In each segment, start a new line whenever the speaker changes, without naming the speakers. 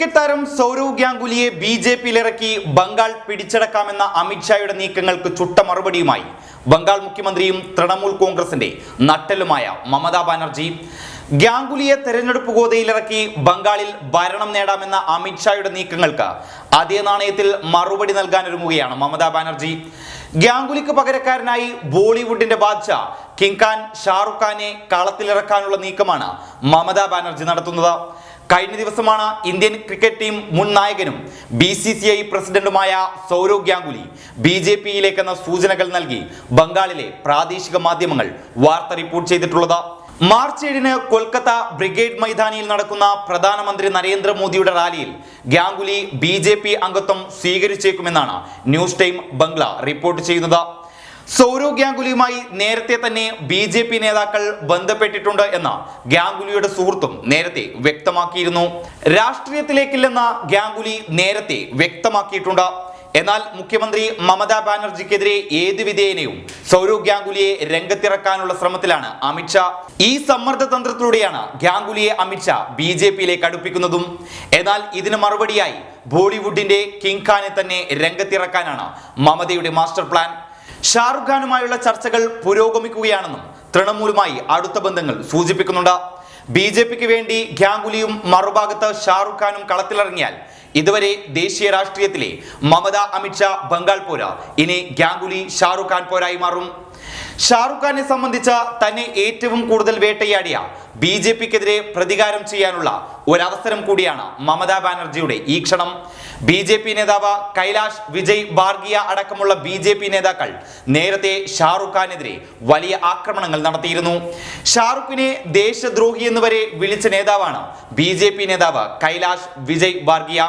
Cricket താരം സൗരവ് ഗാംഗുലിയെ B J പിയിലിറക്കി ബംഗാൾ പിടിച്ചടക്കാമെന്ന അമിത്ഷായുടെ നീക്കങ്ങൾക്ക് ചുട്ട മറുപടിയുമായി ബംഗാൾ മുഖ്യമന്ത്രിയും തൃണമൂൽ കോൺഗ്രസിന്റെ നട്ടലുമായ മമതാ ബാനർജി. ഗാംഗുലിയെ തെരഞ്ഞെടുപ്പ് ഗോതയിലിറക്കി ബംഗാളിൽ ഭരണം നേടാമെന്ന അമിത്ഷായുടെ നീക്കങ്ങൾക്ക് അതേ നാണയത്തിൽ മറുപടി നൽകാനൊരുങ്ങുകയാണ് മമതാ ബാനർജി. ഗാംഗുലിക്ക് പകരക്കാരനായി ബോളിവുഡിന്റെ ബാദ്ഷ കിങ് ഖാൻ ഷാറുഖ് ഖാനെ കളത്തിലിറക്കാനുള്ള നീക്കമാണ് മമതാ ബാനർജി നടത്തുന്നത്. കഴിഞ്ഞ ദിവസമാണ് ഇന്ത്യൻ ക്രിക്കറ്റ് ടീം മുൻ നായകനും ബി സി സി ഐ പ്രസിഡന്റുമായ സൗരവ് ഗാംഗുലി ബി ജെ പിയിലേക്കെന്ന സൂചനകൾ നൽകി. ബംഗാളിലെ പ്രാദേശിക മാധ്യമങ്ങൾ വാർത്ത റിപ്പോർട്ട് ചെയ്തിട്ടുള്ളത് മാർച്ച് ഏഴിന് കൊൽക്കത്ത ബ്രിഗേഡ് മൈതാനിയിൽ നടക്കുന്ന പ്രധാനമന്ത്രി നരേന്ദ്രമോദിയുടെ റാലിയിൽ ഗാംഗുലി ബി അംഗത്വം സ്വീകരിച്ചേക്കുമെന്നാണ് ന്യൂസ് ടൈം ബംഗ്ല റിപ്പോർട്ട് ചെയ്യുന്നത്. സൗരവ് ഗാംഗുലിയുമായി നേരത്തെ തന്നെ ബി ജെ പി നേതാക്കൾ ബന്ധപ്പെട്ടിട്ടുണ്ട് എന്ന ഗാംഗുലിയുടെ സുഹൃത്തും നേരത്തെ വ്യക്തമാക്കിയിരുന്നു. രാഷ്ട്രീയത്തിലേക്കില്ലെന്ന ഗാംഗുലി നേരത്തെ വ്യക്തമാക്കിയിട്ടുണ്ട്. എന്നാൽ മുഖ്യമന്ത്രി മമതാ ബാനർജിക്കെതിരെ ഏത് വിധേയനെയും സൗരവ് ഗാംഗുലിയെ രംഗത്തിറക്കാനുള്ള ശ്രമത്തിലാണ് അമിത്ഷാ ഈ സമ്മർദ്ദ തന്ത്രത്തിലൂടെയാണ് ഗാംഗുലിയെ അമിത്ഷാ ബി ജെ പിയിലേക്ക് അടുപ്പിക്കുന്നതും. എന്നാൽ ഇതിന് മറുപടിയായി ബോളിവുഡിന്റെ കിങ് ഖാനെ തന്നെ രംഗത്തിറക്കാനാണ് മമതയുടെ മാസ്റ്റർ പ്ലാൻ. ഷാറുഖ് ഖാനുമായുള്ള ചർച്ചകൾ പുരോഗമിക്കുകയാണെന്നും തൃണമൂലുമായി അടുത്ത ബന്ധങ്ങൾ സൂചിപ്പിക്കുന്നുണ്ട്. ബി ജെ പിക്ക് വേണ്ടി ഗ്യാംഗുലിയും മറുഭാഗത്ത് ഷാറുഖ് ഖാനും കളത്തിലിറങ്ങിയാൽ ഇതുവരെ ദേശീയ രാഷ്ട്രീയത്തിലെ മമത അമിത്ഷാ ബംഗാൾ പോര. ഇനി ഗ്യാംഗുലി ഷാറുഖ് ഖാൻ പോരായി മാറും. ഷാറുഖ് ഖാനെ സംബന്ധിച്ച തന്നെ ഏറ്റവും കൂടുതൽ വേട്ടയാടിയ ബി ജെ പിക്കെതിരെ പ്രതികാരം ചെയ്യാനുള്ള ഒരവസരം കൂടിയാണ് മമതാ ബാനർജിയുടെ ഈ ക്ഷണം. ബി ജെ പി നേതാവ് കൈലാഷ് വിജയ് ബാർഗിയ അടക്കമുള്ള ബി ജെ പി നേതാക്കൾ നേരത്തെ ഷാറുഖ് ഖാനെതിരെ വലിയ ആക്രമണങ്ങൾ നടത്തിയിരുന്നു. ഷാറുഖിനെ ദേശദ്രോഹി എന്നുവരെ വിളിച്ച നേതാവാണ് ബി നേതാവ് കൈലാഷ് വിജയ് ബാർഗിയ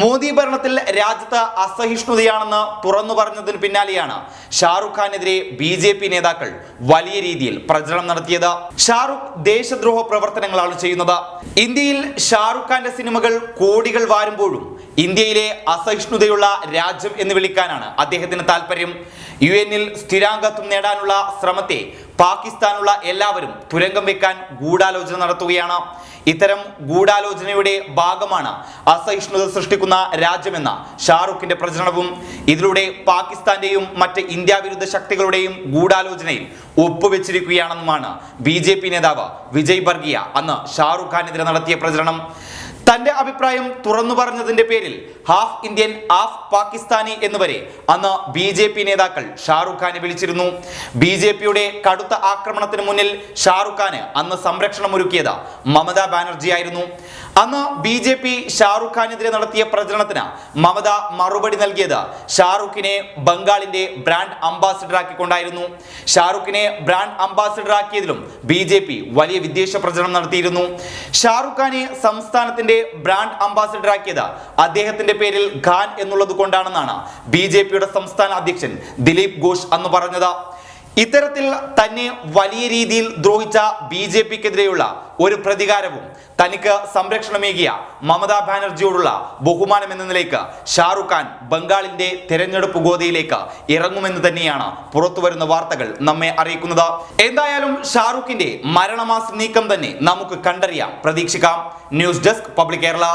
മോദി ഭരണത്തിൽ രാജ്യത്ത് അസഹിഷ്ണുതയാണെന്ന് തുറന്നു പറഞ്ഞതിന് പിന്നാലെയാണ് ഷാറുഖ് ഖാനെതിരെ ബി ജെ പി നേതാക്കൾ വലിയ രീതിയിൽ പ്രചരണം നടത്തിയത്. ഷാറുഖ് ദേശദ്രോഹ പ്രവർത്തനങ്ങളാണ് ചെയ്യുന്നത്. ഇന്ത്യയിൽ ഷാറുഖ് ഖാന്റെ സിനിമകൾ കോടികൾ വാരുമ്പോഴും ഇന്ത്യയിലെ അസഹിഷ്ണുതയുള്ള രാജ്യം എന്ന് വിളിക്കാനാണ് അദ്ദേഹത്തിന് താല്പര്യം. യു എന്നിൽ സ്ഥിരാംഗത്വം നേടാനുള്ള ശ്രമത്തെ പാകിസ്ഥാനുള്ള എല്ലാവരും തുരങ്കം വെക്കാൻ ഗൂഢാലോചന നടത്തുകയാണ്. ഇത്തരം ഗൂഢാലോചനയുടെ ഭാഗമാണ് അസഹിഷ്ണുത സൃഷ്ടിക്കുന്ന രാജ്യമെന്ന ഷാറുഖിന്റെ പ്രചരണവും. ഇതിലൂടെ പാകിസ്ഥാന്റെയും മറ്റ് ഇന്ത്യ വിരുദ്ധ ശക്തികളുടെയും ഗൂഢാലോചനയിൽ ഒപ്പുവെച്ചിരിക്കുകയാണെന്നുമാണ് ബി നേതാവ് വിജയ് ബർഗിയ അന്ന് ഷാറുഖ് ഖാനെതിരെ നടത്തിയ പ്രചരണം. തന്റെ അഭിപ്രായം തുറന്നു പറഞ്ഞതിന്റെ പേരിൽ ഹാഫ് ഇന്ത്യൻ ഹാഫ് പാകിസ്ഥാനി എന്നുവരെ അന്ന് ബി ജെ പി നേതാക്കൾ ഷാറുഖ് ഖാനെ വിളിച്ചിരുന്നു. ബി ജെ പിയുടെ കടുത്ത ആക്രമണത്തിന് മുന്നിൽ ഷാറുഖ് ഖാന് അന്ന് സംരക്ഷണം ഒരുക്കിയത് മമതാ ബാനർജി ആയിരുന്നു. അന്ന് ബി ജെ പി ഷാറുഖ് ഖാനെതിരെ നടത്തിയ പ്രചരണത്തിന് മമത മറുപടി നൽകിയത് ഷാറുഖിനെ ബംഗാളിന്റെ ബ്രാൻഡ് അംബാസിഡർ ആക്കിക്കൊണ്ടായിരുന്നു. ഷാറുഖിനെ ബ്രാൻഡ് അംബാസിഡർ ആക്കിയതിലും ബി ജെ പി വലിയ വിദ്വേഷ പ്രചരണം നടത്തിയിരുന്നു. ഷാറുഖ് ഖാനെ സംസ്ഥാനത്തിന്റെ ബ്രാൻഡ് അംബാസിഡർ ആക്കിയത്. അദ്ദേഹത്തിന്റെ പേരിൽ ഖാൻ എന്നുള്ളത് കൊണ്ടാണെന്നാണ് ബി സംസ്ഥാന അധ്യക്ഷൻ ദിലീപ് ഘോഷ് അന്ന് പറഞ്ഞത്. ഇത്തരത്തിൽ തന്നെ വലിയ രീതിയിൽ ദ്രോഹിച്ച ബി ജെ പിക്കെതിരെയുള്ള ഒരു പ്രതികാരവും തനിക്ക് സംരക്ഷണമേകിയ മമതാ ബാനർജിയോടുള്ള ബഹുമാനം എന്ന നിലയ്ക്ക് ഷാറുഖ് ഖാൻ ബംഗാളിന്റെ തെരഞ്ഞെടുപ്പ് ഗോതയിലേക്ക് ഇറങ്ങുമെന്ന് തന്നെയാണ് പുറത്തുവരുന്ന വാർത്തകൾ നമ്മെ അറിയിക്കുന്നത്. എന്തായാലും ഷാറുഖിന്റെ മരണമാസ നീക്കം തന്നെ നമുക്ക് കണ്ടറിയാം. പ്രതീക്ഷിക്കാം. News desk public Kerala.